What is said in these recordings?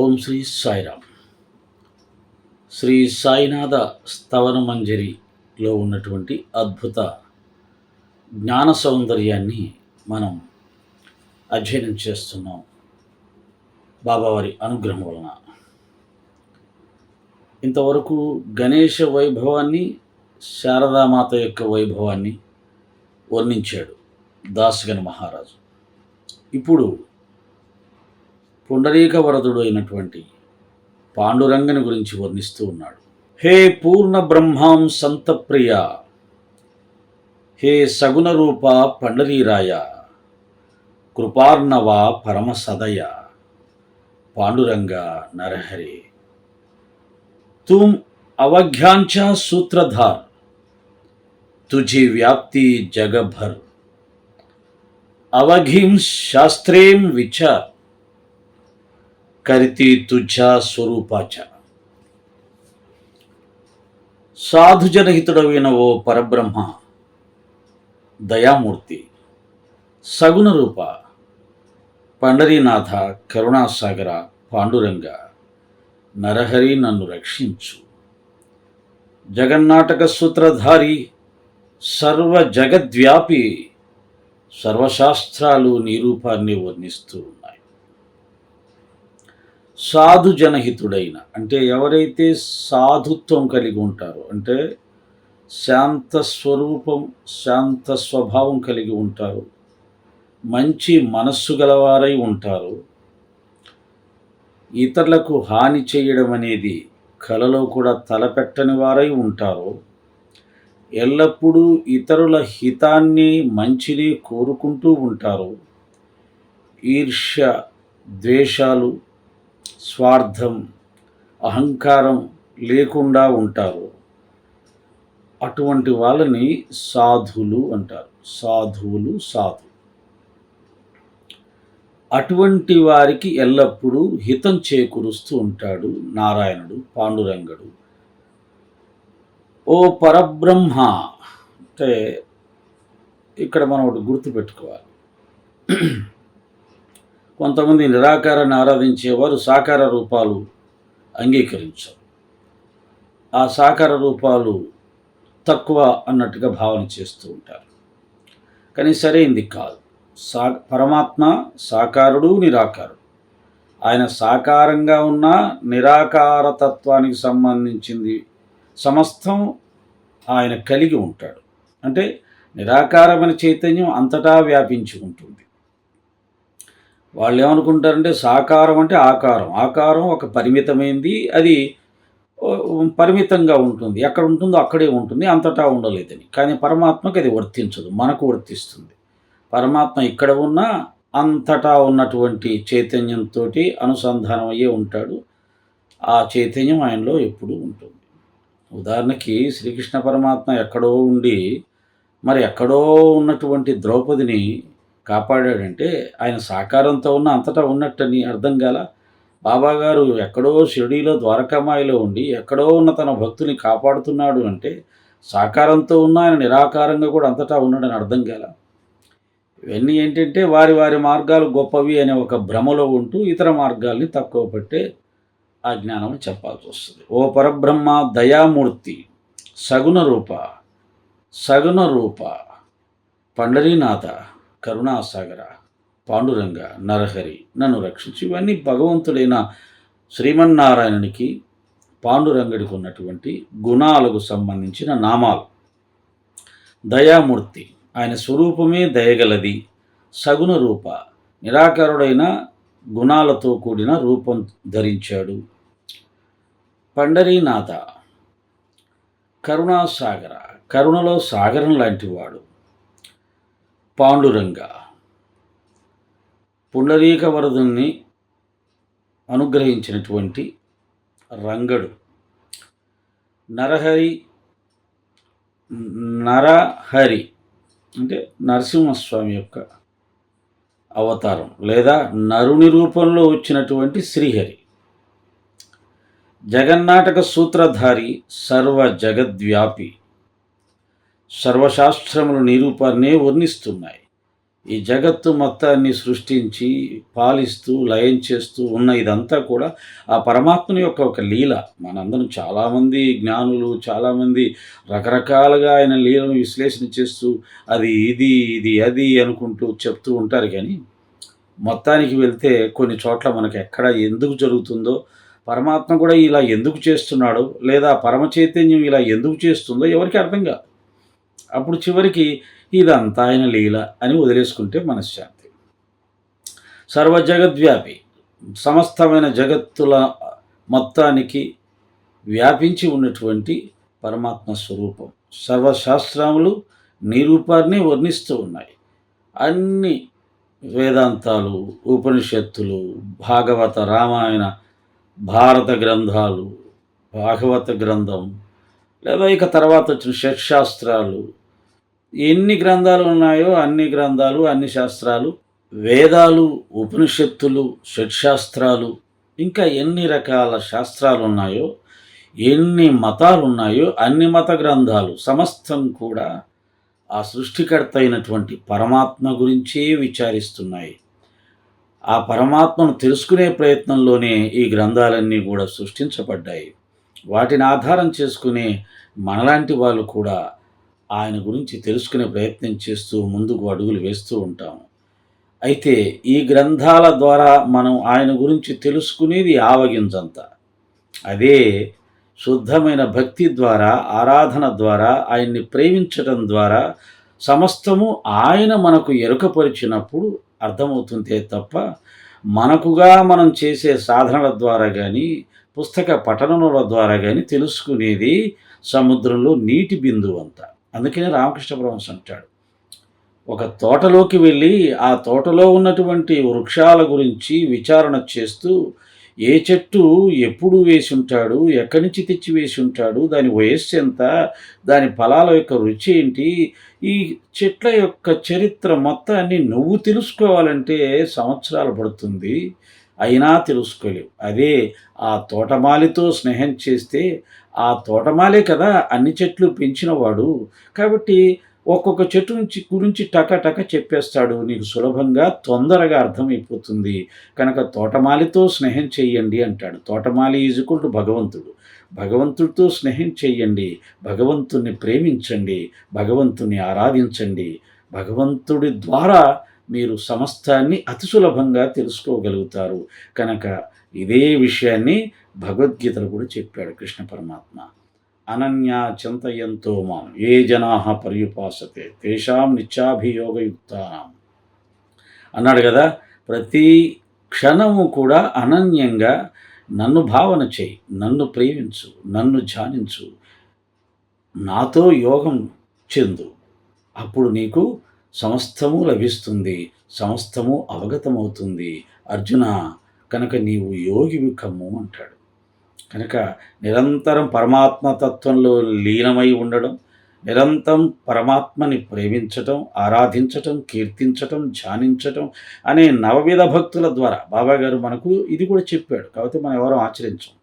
ఓం శ్రీ సాయిరామ్. శ్రీ సాయినాథ స్తవన మంజరిలో ఉన్నటువంటి అద్భుత జ్ఞాన సౌందర్యాన్ని మనం అధ్యయనం చేస్తున్నాం బాబావారి అనుగ్రహం వలన. ఇంతవరకు గణేష వైభవాన్ని శారదామాత యొక్క వైభవాన్ని వర్ణించాడు దాసగన మహారాజు. ఇప్పుడు పుండరీక వరదుడు అయినటువంటి పాండురంగని గురించి వర్ణిస్తూ ఉన్నాడు. హే పూర్ణ బ్రహ్మాం సంతప్రియ హే సగుణ రూప పండరీరాయ కృపార్ణవ పరమ సదయ పాండురంగ నరహరి. తుమ్ అవఘ్యాంచ సూత్రధార్ తుజి వ్యాప్తి జగభర్ అవఘిం శాస్త్రేం విచార్ కరితి తుఝా స్వరూపాచ. సాధుజనహితుడవైన ఓ పరబ్రహ్మ దయామూర్తి సగుణ రూప పండరీనాథ కరుణాసాగర పాండురంగ నరహరి నన్ను రక్షించు. జగన్నాటక సూత్రధారి సర్వ జగద్వ్యాపి సర్వశాస్త్రాలు నీ రూపాన్ని వర్ణిస్తూ సాధు జనహితుడైన అంటే ఎవరైతే సాధుత్వం కలిగి ఉంటారో అంటే శాంత స్వరూపం శాంత స్వభావం కలిగి ఉంటారు మంచి మనస్సు గలవారై ఉంటారు ఇతరులకు హాని చేయడం అనేది కలలో కూడా తలపెట్టని వారై ఉంటారు ఎల్లప్పుడూ ఇతరుల హితాన్ని మంచిని కోరుకుంటూ ఉంటారు ఈర్ష్య ద్వేషాలు స్వార్థం అహంకారం లేకుండా ఉంటారు. అటువంటి వాళ్ళని సాధువులు అంటారు. సాధువులు సాధు అటువంటి వారికి ఎల్లప్పుడూ హితం చేకూరుస్తూ ఉంటాడు నారాయణుడు పాండురంగడు. ఓ పరబ్రహ్మ అంటే ఇక్కడ మనం ఒకటి గుర్తుపెట్టుకోవాలి. కొంతమంది నిరాకారాన్ని ఆరాధించేవారు సాకార రూపాలు అంగీకరించరు. ఆ సాకార రూపాలు తక్కువ అన్నట్టుగా భావన చేస్తూ ఉంటారు. కానీ సరైంది కాదు. సా పరమాత్మ సాకారుడు నిరాకారుడు. ఆయన సాకారంగా ఉన్న నిరాకార తత్వానికి సంబంధించింది సమస్తం ఆయన కలిగి ఉంటాడు. అంటే నిరాకారమైన చైతన్యం అంతటా వ్యాపించి ఉంటుంది. వాళ్ళు ఏమనుకుంటారంటే సాకారం అంటే ఆకారం. ఆకారం ఒక పరిమితమైంది అది పరిమితంగా ఉంటుంది. ఎక్కడ ఉంటుందో అక్కడే ఉంటుంది అంతటా ఉండలేదని. కానీ పరమాత్మకి అది వర్తించదు మనకు వర్తిస్తుంది. పరమాత్మ ఇక్కడ ఉన్నా అంతటా ఉన్నటువంటి చైతన్యంతో అనుసంధానం అయ్యే ఉంటాడు. ఆ చైతన్యం ఆయనలో ఎప్పుడూ ఉంటుంది. ఉదాహరణకి శ్రీకృష్ణ పరమాత్మ ఎక్కడో ఉండి మరి ఎక్కడో ఉన్నటువంటి ద్రౌపదిని కాపాడాడంటే ఆయన సాకారంతో ఉన్న అంతటా ఉన్నట్టని అర్థం గల బాబాగారు ఎక్కడో షిరిడీలో ద్వారకామాయిలో ఉండి ఎక్కడో ఉన్న తన భక్తుని కాపాడుతున్నాడు అంటే సాకారంతో ఉన్న ఆయన నిరాకారంగా కూడా అంతటా ఉన్నాడని అర్థం గల. ఇవన్నీ ఏంటంటే వారి వారి మార్గాలు గొప్పవి అనే ఒక భ్రమలో ఉంటూ ఇతర మార్గాల్ని తక్కువ పట్టే ఆ జ్ఞానం చెప్పాల్సి వస్తుంది. ఓ పరబ్రహ్మ దయామూర్తి సగుణ రూప సగుణ రూప పండరీనాథ కరుణాసాగర పాండురంగ నరహరి నన్ను రక్షించి ఇవన్నీ భగవంతుడైన శ్రీమన్నారాయణునికి పాండురంగడికి ఉన్నటువంటి గుణాలకు సంబంధించిన నామాలు. దయామూర్తి ఆయన స్వరూపమే దయగలది సగుణ రూప నిరాకారుడైన గుణాలతో కూడిన రూపం ధరించాడు. పండరీనాథ కరుణాసాగర కరుణలో సాగరం లాంటివాడు పాండురంగ. పుండరీక వరదుని అనుగ్రహించినటువంటి రంగడు. నరహరి నరహరి అంటే నరసింహస్వామి యొక్క అవతారం లేదా నరుని రూపంలో వచ్చినటువంటి శ్రీహరి. జగన్నాటక సూత్రధారి సర్వ జగద్వ్యాపి సర్వశాస్త్రములు నిరూపాన్నే వర్ణిస్తున్నాయి. ఈ జగత్తు మొత్తాన్ని సృష్టించి పాలిస్తూ లయం చేస్తూ ఉన్న ఇదంతా కూడా ఆ పరమాత్మని యొక్క ఒక లీల. మనందరం చాలామంది జ్ఞానులు చాలామంది రకరకాలుగా ఆయన లీలను విశ్లేషణ చేస్తూ అది ఇది ఇది అది అనుకుంటూ చెప్తూ ఉంటారు. కానీ మొత్తానికి వెళ్తే కొన్ని చోట్ల మనకు ఎక్కడ ఎందుకు జరుగుతుందో పరమాత్మ కూడా ఇలా ఎందుకు చేస్తున్నాడో లేదా పరమ చైతన్యం ఇలా ఎందుకు చేస్తుందో ఎవరికి అర్థం కాదు. అప్పుడు చివరికి ఇదంతా ఆయన లీల అని వదిలేసుకుంటే మనశ్శాంతి. సర్వ జగద్వ్యాపి సమస్తమైన జగత్తుల మొత్తానికి వ్యాపించి ఉన్నటువంటి పరమాత్మ స్వరూపం. సర్వశాస్త్రములు నిరూపాన్ని వర్ణిస్తూ ఉన్నాయి. అన్ని వేదాంతాలు ఉపనిషత్తులు భాగవత రామాయణ భారత గ్రంథాలు భాగవత గ్రంథం లేదా ఇక తర్వాత వచ్చిన షట్శాస్త్రాలు ఎన్ని గ్రంథాలు ఉన్నాయో అన్ని గ్రంథాలు అన్ని శాస్త్రాలు వేదాలు ఉపనిషత్తులు షట్శాస్త్రాలు ఇంకా ఎన్ని రకాల శాస్త్రాలు ఉన్నాయో ఎన్ని మతాలు ఉన్నాయో అన్ని మత గ్రంథాలు సమస్తం కూడా ఆ సృష్టికర్త అయినటువంటి పరమాత్మ గురించే విచారిస్తున్నాయి. ఆ పరమాత్మను తెలుసుకునే ప్రయత్నంలోనే ఈ గ్రంథాలన్నీ కూడా సృష్టించబడ్డాయి. వాటిని ఆధారం చేసుకునే మనలాంటి వాళ్ళు కూడా ఆయన గురించి తెలుసుకునే ప్రయత్నం చేస్తూ ముందుకు అడుగులు వేస్తూ ఉంటాము. అయితే ఈ గ్రంథాల ద్వారా మనం ఆయన గురించి తెలుసుకునేది ఆవగించంత. అదే శుద్ధమైన భక్తి ద్వారా ఆరాధన ద్వారా ఆయన్ని ప్రేమించటం ద్వారా సమస్తము ఆయన మనకు ఎరుకపరిచినప్పుడు అర్థమవుతుందే తప్ప మనకుగా మనం చేసే సాధనల ద్వారా కానీ పుస్తక పఠనముల ద్వారా కానీ తెలుసుకునేది సముద్రంలో నీటి బిందువు అంతా. అందుకనే రామకృష్ణ పరమహంస అంటాడు. ఒక తోటలోకి వెళ్ళి ఆ తోటలో ఉన్నటువంటి వృక్షాల గురించి విచారణ చేస్తూ ఏ చెట్టు ఎప్పుడు వేసి ఉంటాడు ఎక్కడి నుంచి తెచ్చి వేసి ఉంటాడు దాని వయస్సు ఎంత దాని ఫలాల యొక్క రుచి ఏంటి ఈ చెట్ల యొక్క చరిత్ర మొత్తాన్ని నువ్వు తెలుసుకోవాలంటే సంవత్సరాలు పడుతుంది. అయినా తెలుసుకోలేవు. అదే ఆ తోటమాలితో స్నేహం చేస్తే ఆ తోటమాలే కదా అన్ని చెట్లు పెంచినవాడు. కాబట్టి ఒక్కొక్క చెట్టు నుంచి గురించి టక టక చెప్పేస్తాడు. నీకు సులభంగా తొందరగా అర్థమైపోతుంది. కనుక తోటమాలితో స్నేహం చెయ్యండి అంటాడు. తోటమాలి ఈజుకుల్ భగవంతుడు. భగవంతుడితో స్నేహం చెయ్యండి. భగవంతుణ్ణి ప్రేమించండి. భగవంతుని ఆరాధించండి. భగవంతుడి ద్వారా మీరు సమస్తాన్ని అతి సులభంగా తెలుసుకోగలుగుతారు. కనుక ఇదే విషయాన్ని భగవద్గీతలు కూడా చెప్పాడు కృష్ణ పరమాత్మ. అనన్యా చింతయంతో మాం ఏ జనా పర్యుపాసతే తేషాం నిత్యాభియోగయుక్తానం. అన్నాడు కదా ప్రతి క్షణము కూడా అనన్యంగా నన్ను భావన చేయి నన్ను ప్రేమించు నన్ను ధ్యానించు నాతో యోగం చెందు. అప్పుడు నీకు సమస్తము లభిస్తుంది సమస్తము అవగతమవుతుంది. అర్జున కనుక నీవు యోగివి కమ్ము అంటాడు. కనుక నిరంతరం పరమాత్మ తత్వంలో లీనమై ఉండడం నిరంతరం పరమాత్మని ప్రేమించటం ఆరాధించటం కీర్తించటం ధ్యానించటం అనే నవవిధ భక్తుల ద్వారా బాబాగారు మనకు ఇది కూడా చెప్పాడు. కాబట్టి మనం ఎవరూ ఆచరించం.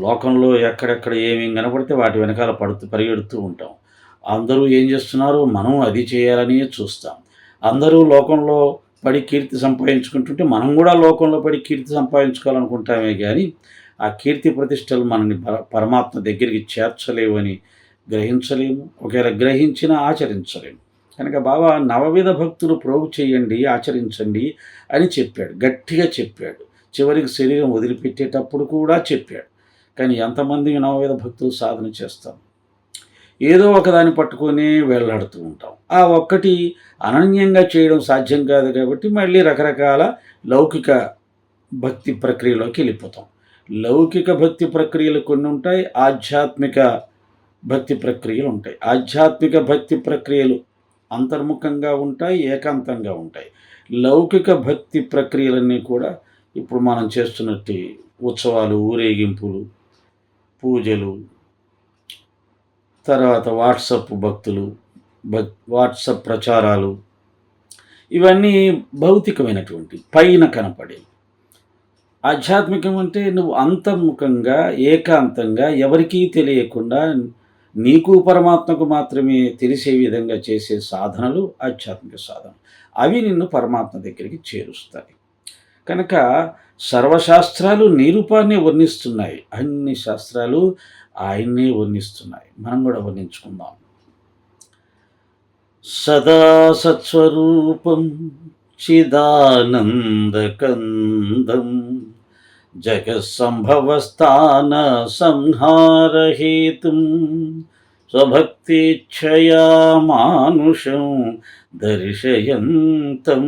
లోకంలో ఎక్కడెక్కడ ఏమేమి కనపడితే వాటి వెనకాల పడుతూ పరిగెడుతూ ఉంటాం. అందరూ ఏం చేస్తున్నారు? మనం అది చేయాలని చూస్తాం. అందరూ లోకంలో పడి కీర్తి సంపాదించుకుంటుంటే మనం కూడా లోకంలో పడి కీర్తి సంపాదించుకోవాలనుకుంటామే కానీ ఆ కీర్తి ప్రతిష్టలు మనని పరమాత్మ దగ్గరికి చేర్చలేవని గ్రహించలేము. ఒకవేళ గ్రహించినా ఆచరించలేము. కనుక బాబా నవవిధ భక్తులు ప్రోగు చేయండి ఆచరించండి అని చెప్పాడు. గట్టిగా చెప్పాడు. చివరికి శరీరం వదిలిపెట్టేటప్పుడు కూడా చెప్పాడు. కానీ ఎంతమంది నవవిధ భక్తులు సాధన చేస్తాం ఏదో ఒకదాన్ని పట్టుకొని వెళ్ళాడుతూ ఉంటాం. ఆ ఒక్కటి అనన్యంగా చేయడం సాధ్యం కాదు కాబట్టి మళ్ళీ రకరకాల లౌకిక భక్తి ప్రక్రియలోకి వెళ్ళిపోతాం. లౌకిక భక్తి ప్రక్రియలు కొన్ని ఉంటాయి ఆధ్యాత్మిక భక్తి ప్రక్రియలు ఉంటాయి. ఆధ్యాత్మిక భక్తి ప్రక్రియలు అంతర్ముఖంగా ఉంటాయి ఏకాంతంగా ఉంటాయి. లౌకిక భక్తి ప్రక్రియలన్నీ కూడా ఇప్పుడు మనం చేస్తున్నట్టు ఉత్సవాలు ఊరేగింపులు పూజలు తర్వాత వాట్సప్ భక్తులు భక్ వాట్సప్ ప్రచారాలు ఇవన్నీ భౌతికమైనటువంటి పైన కనపడే ఆధ్యాత్మికం అంటే నువ్వు అంతర్ముఖంగా ఏకాంతంగా ఎవరికీ తెలియకుండా నీకు పరమాత్మకు మాత్రమే తెలిసే విధంగా చేసే సాధనలు ఆధ్యాత్మిక సాధన అవి నిన్ను పరమాత్మ దగ్గరికి చేరుస్తాయి. కనుక సర్వశాస్త్రాలు నీరూపాన్ని వర్ణిస్తున్నాయి. అన్ని శాస్త్రాలు ఆయన్నే వర్ణిస్తున్నాయి. మనం కూడా వర్ణించుకుందాం. సదా సత్స్వరూపం చిదానందకందం. జగత్సంభవస్థాన సంహారహేతుం. స్వభక్తిక్షయా మానుషం దర్శయంతం.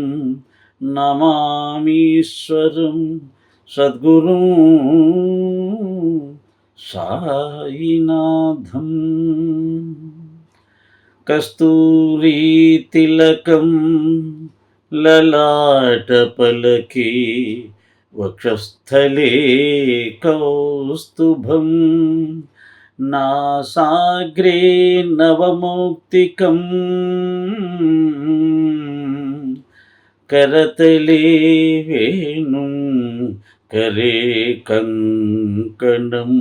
నమామీశ్వరం సద్గురు సాయినాథం. కస్తూరీతిలకం లలాటపలకే వక్షస్థలే కౌస్తుభం. నాసాగ్రే నవమౌక్తికం करतले वेणुं करे कङ्कणं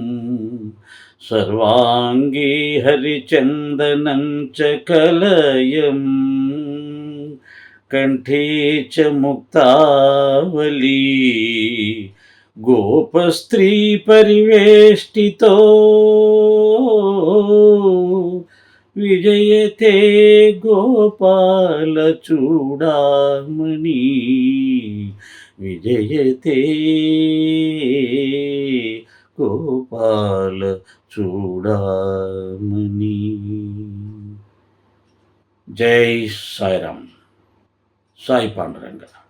सर्वाङ्गे हरिचन्दनं च कलयम् कण्ठे च मुक्तावली गोपस्त्रीपरिवेष्टितो విజయతే గోపాల చూడామణి విజయతే గోపాల చూడామణి జై సాయిరామ్. సాయి పాండురంగా.